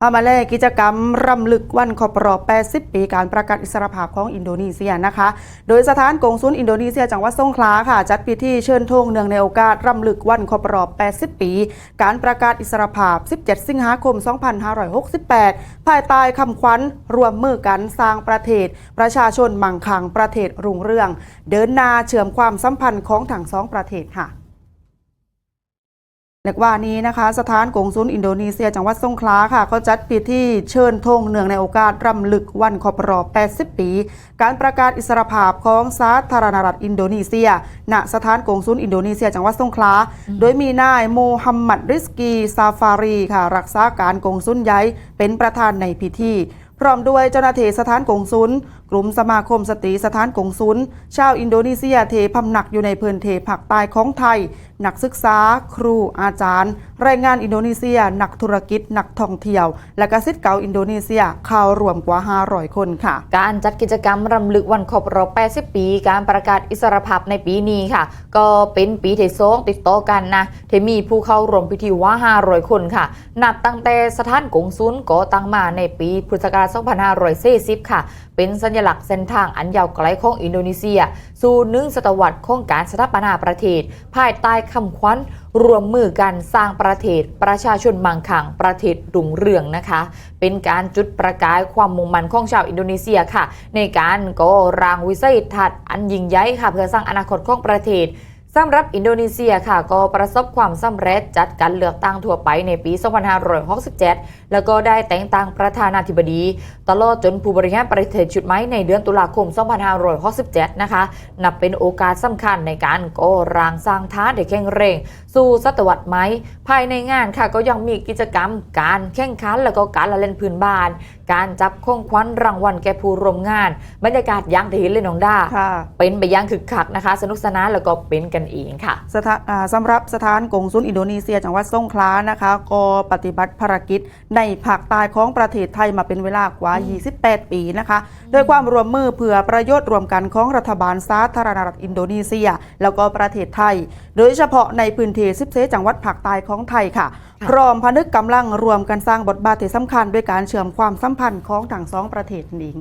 เอามาแลกกิจกรรมรำลึกวันครบรอบ 80 ปีการประกาศอิสรภาพของอินโดนีเซียนะคะ โดยสถานกงสุลอินโดนีเซียจังหวัดสงขลาค่ะ จัดพิธีเชิญธงเนื่องในโอกาสรำลึกวันครบรอบ 80 ปี การประกาศอิสรภาพ 17 สิงหาคม 2568 ภายใต้คำขวัญรวมมือกันสร้างประเทศ ประชาชนมั่งคั่งประเทศรุ่งเรือง เดินหน้าเชื่อมความสัมพันธ์ของทั้งสองประเทศค่ะ เรียกว่านี้นะคะ สถานกงสุลอินโดนีเซียจังหวัดสงขลาค่ะเขาจัดพิธีเชิญธงเนื่องในโอกาสรำลึกวันครบรอบ 80 ปี การประกาศอิสรภาพของสาธารณรัฐอินโดนีเซีย ณ สถานกงสุลอินโดนีเซีย จังหวัดสงขลา โดยมีนายโมฮัมหมัดริสกีซาฟารีค่ะ รักษาการกงสุลใหญ่เป็นประธานในพิธี พร้อมด้วยเจ้าหน้าที่สถานกงสุลกลุ่มสมาคมสตรีสถานกงสุลชาวอินโดนีเซียเทพำหนักอยู่ในพื้นเทภาคใต้ของไทย นักศึกษา ครูอาจารย์ แรงงานอินโดนีเซีย นักธุรกิจ นักท่องเที่ยว และกสิทธิ์เก่าอินโดนีเซียเข้ารวมกว่า 500 คนค่ะ การจัดกิจกรรมรำลึกวันครบรอบ 80 ปี การประกาศอิสรภาพในปีนี้ค่ะ ก็เป็นปีที่สองติดต่อกันนะที่มีผู้เข้าร่วมพิธีว่า 500 คนค่ะ นับตั้งแต่สถานกงสุลก่อตั้งมาในปีพุทธศักราช2540ค่ะ เป็นสัญลักษณ์เส้นทางอันยาวไกลของอินโดนีเซีย สู่หนึ่งศตวรรษของการสถาปนาประเทศ ภายใต้คำขวัญรวมมือกันสร้างประเทศ ประชาชนมังคังประเทศรุ่งเรืองนะคะ เป็นการจุดประกายความมุ่งมั่นของชาวอินโดนีเซียค่ะ ในการก่อร่างวิสัยทัศน์อันยิ่งใหญ่ค่ะ เพื่อสร้างอนาคตของประเทศ สำหรับอินโดนีเซียค่ะ ก็ประสบความสำเร็จจัดการเลือกตั้งทั่วไปในปี 2567 แล้วก็ได้แต่งตั้งประธานาธิบดี ตลอดจนผู้บริหารประเทศชุดใหม่ในเดือนตุลาคม 2567 นะคะ นับเป็นโอกาสสำคัญในการก่อร่างสร้างท้าได้แข็งแรงสู่ศตวรรษใหม่ภายในงานค่ะก็ยังมีกิจกรรม การแข่งขันแล้วก็การละเล่นพื้นบ้าน การจับของขวัญรางวัลแก่ผู้ร่วมงานบรรยากาศอยังที่เห็นเลยน้องด้าค่ะเป็นไปอยังคึกคักนะคะ สนุกสนานแล้วก็เป็นกันเองค่ะสถาอ่าสำหรับสถานกงสุลอินโดนีเซียจังหวัดสงขลานะคะก็ปฏิบัติภารกิจในภาคใต้ของประเทศไทยมาเป็นเวลากว่า 28 ปีนะคะโดยความร่วมมือเพื่อประโยชน์รวมกันของรัฐบาลสาธารณรัฐอินโดนีเซีย แล้วก็ประเทศไทย โดยเฉพาะในพื้นที่สิบเซจังหวัดภาคใต้ของไทยค่ะพร้อมพนึกกำลังรวมกันสร้างบทบาทที่สำคัญด้วยการเชื่อมความสัมพันธ์ของทั้งสองประเทศนี้